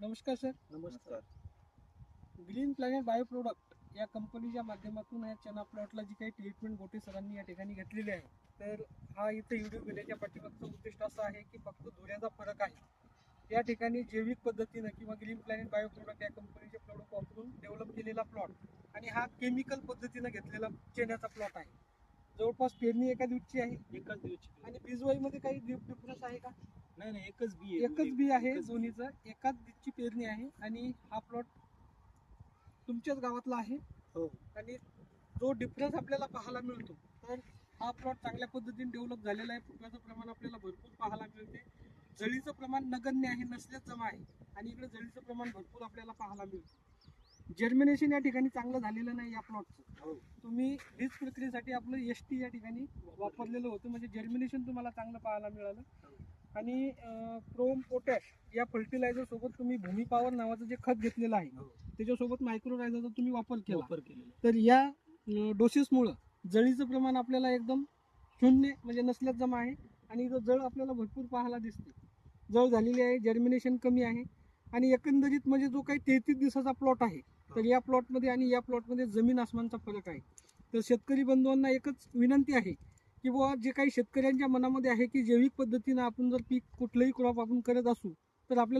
नमस्कार सर. नमस्कार. Green planet bio product या कंपनीच्या माध्यमातून या चना प्लॉटला जी काही ट्रीटमेंट गोटे सरांनी या ठिकाणी घेतलेली आहे तर हा इथे व्हिडिओ घेण्याच्या पाठीमागचं उद्दिष्ट असं आहे की फक्त धुऱ्याचा फरक आहे. या ठिकाणी जैविक पद्धतीनं किंवा ग्रीन प्लॅनेट बायो प्रोडक्ट या कंपनीचे प्रोडक्ट वापरून डेव्हलप केलेला प्लॉट आणि हा केमिकल पद्धतीनं घेतलेला चण्याचा प्लॉट आहे. जवळपास पेरणी एका दिवशी आहे. एकच दिवशी आणि बीजवाईमध्ये काही डिफरन्स आहे का? नाही नाही एकच बी आहे. एकच बी आहे एकच दोन्हीचं. एकाच बीजची पेरणी आहे आणि हा प्लॉट तुमच्याच गावातला आहे. हो. आणि जो डिफरन्स आपल्याला पाहायला मिळतो तर हा प्लॉट चांगल्या पद्धतीने डेव्हलप झालेला आहे. फुटव्याचं प्रमाण आपल्याला भरपूर पाहायला मिळते. जळीचं प्रमाण नगण्य आहे नसल्याच जमा आहे. आणि इकडे जळीचं प्रमाण भरपूर आपल्याला पाहायला मिळतं. जर्मिनेशन या ठिकाणी चांगलं झालेलं नाही या प्लॉटचं हो. तुम्ही बीज प्रक्रियेसाठी आपलं एस टी या ठिकाणी वापरलेलं होतं. म्हणजे जर्मिनेशन तुम्हाला चांगलं पाहायला मिळालं. आणि क्रोम पोटॅश या फर्टिलायझर सोबत तुम्ही भूमी पॉवर नावाचं जे खत घेतलेलं आहे हो. त्याच्यासोबत मायक्रोरायझरचा तुम्ही वापर केला वापर केलेला तर या डोसेसमुळं जळीचं प्रमाण आपल्याला एकदम शून्य म्हणजे नसल्यात जमा आहे. आणि इथं जळ आपल्याला भरपूर पाहायला दिसते जळ झालेली आहे जर्मिनेशन कमी आहे. आणि एकंदरीत म्हणजे जो काही तेहतीस दिवसाचा प्लॉट आहे तर या प्लॉटमध्ये आणि या प्लॉटमध्ये जमीन आसमानचा फरक आहे. तर शेतकरी बंधूंना एकच विनंती आहे की बुवा जे काही शेतकऱ्यांच्या मनामध्ये आहे की जैविक पद्धतीनं आपण जर पीक कुठलंही क्रॉप आपण करत असू तर आपल्याला